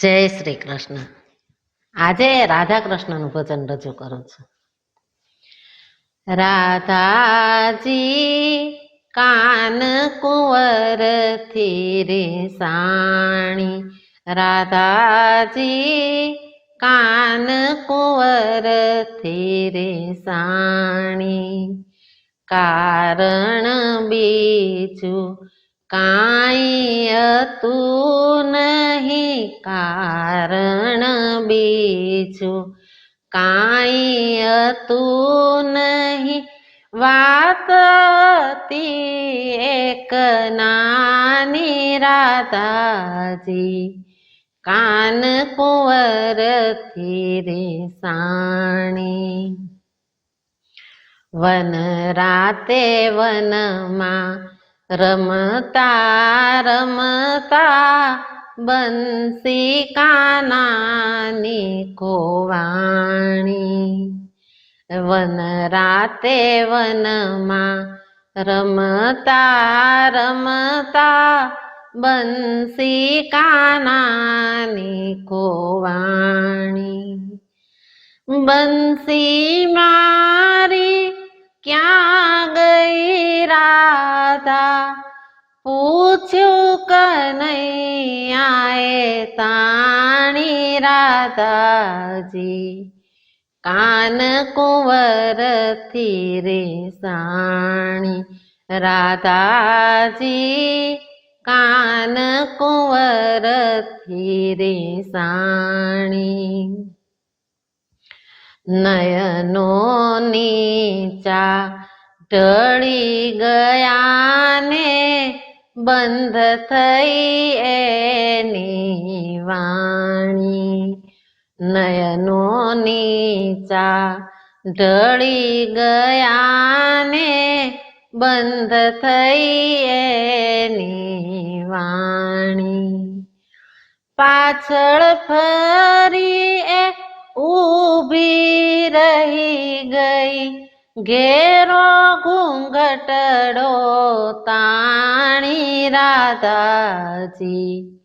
જય શ્રી કૃષ્ણ. આજે રાધા કૃષ્ણનું ભજન રજૂ કરું છું. રાધાજી કાન કુંવર રે સાણી. રાધાજી કાન કુંવર રે સાણી. કારણ બીજું કાંઈ હતું નહીં કારણ બીજું કાંઈ હતું નહીં. વાત હતી એક નાની રાધાજી. કાન કુંવર રે સાણી વન રાતે વનમાં રમતા રમતા બંસી કાનાની કોવાણી વન રાતે વનમાં રમતા રમતા બંસી કાનાની કોવાણી બંસી મારી ક્યાં ગઈ રાધા પૂછ્યું કનૈયાએ તાણી રાધાજી, કાન કુંવરથી રે સાણી. રાધાજી, કાન કુંવરથી રે સાણી. નયનો નીચા ઢળી ગયા ને બંધ થઈ એની વાણી. નયનો નીચા ઢળી ગયા ને બંધ થઈ એની વાણી. પાછળ ફરી એ ઊભી રહી ગઈ. ઘેરો ઘૂંઘટડો તાણી રાધાજી.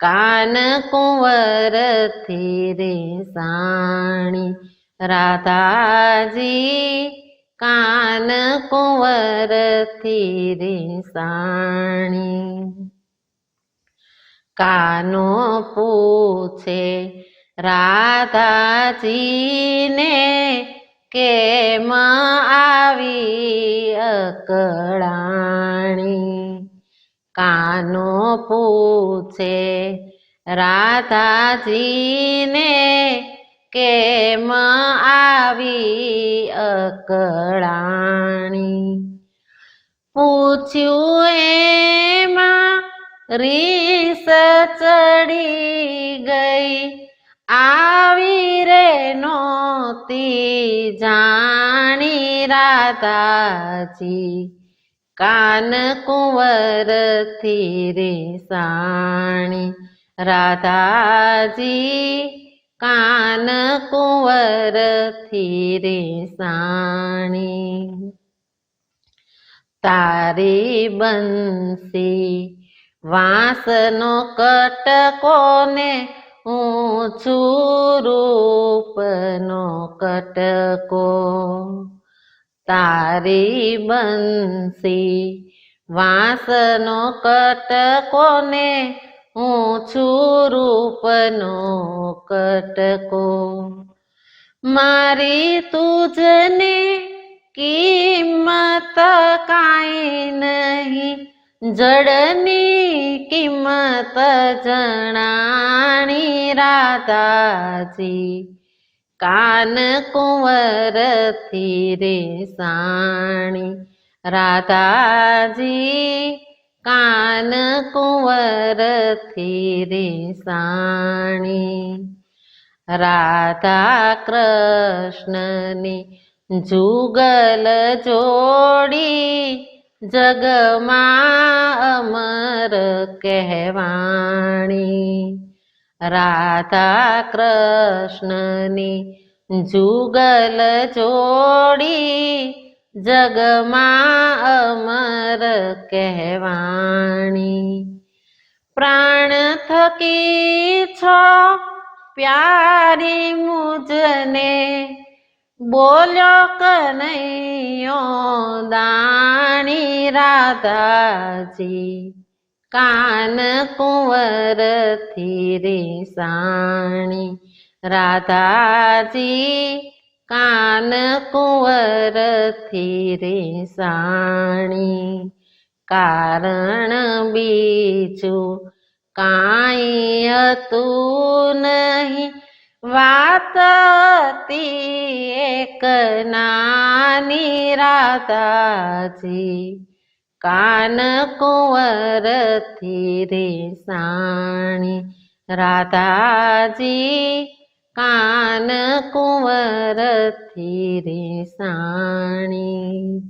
કાન કુંવર રે સાણી રાધાજી, કાન કુંવર રે સાણી કાનો પૂછે રાધાજીને કેમ આવી અકળાણી. કાનો પૂછે, રાધાજીને કેમ આવી અકળાણી? પૂછ્યું એમાં, રીસ ચડી ગઈ. આવી રે નોતી જાણી રાધાજી કાન કુંવર રે સાણી. રાધાજી કાન કુંવર રે સાણી. તારી બંસી વાંસનો કટકોને ઊંચું રૂપનો કટકો. તારી બંસી વાંસનો કટકો ને ઊંચું રૂપનો કટકો. મારી તુજને કિંમત કાંઈ નહીં જડની કિંમત જણાણી રાધાજી કાન કુંવર રે સાણી રાધાજી કાન કુંવર રે સાણી રાધા કૃષ્ણની જુગલ જોડી જગમાં અમર કહેવાણી. રાધા કૃષ્ણની જુગલ જોડી જગમાં અમર કહેવાણી. પ્રાણ થકી છો પ્યારી મુજને બોલ્યો કનૈયો, દાણી રાધાજી, કાન કુંવરથી રે સાણી રાધાજી, કાન કુંવરથી રે સાણી કારણ બીજું કાંઈ હતું નહીં. વાત હતી એક નાની રાધાજી કાન કુંવરથી રે સાણી રાધાજી કાન કુંવરથી રે સાણી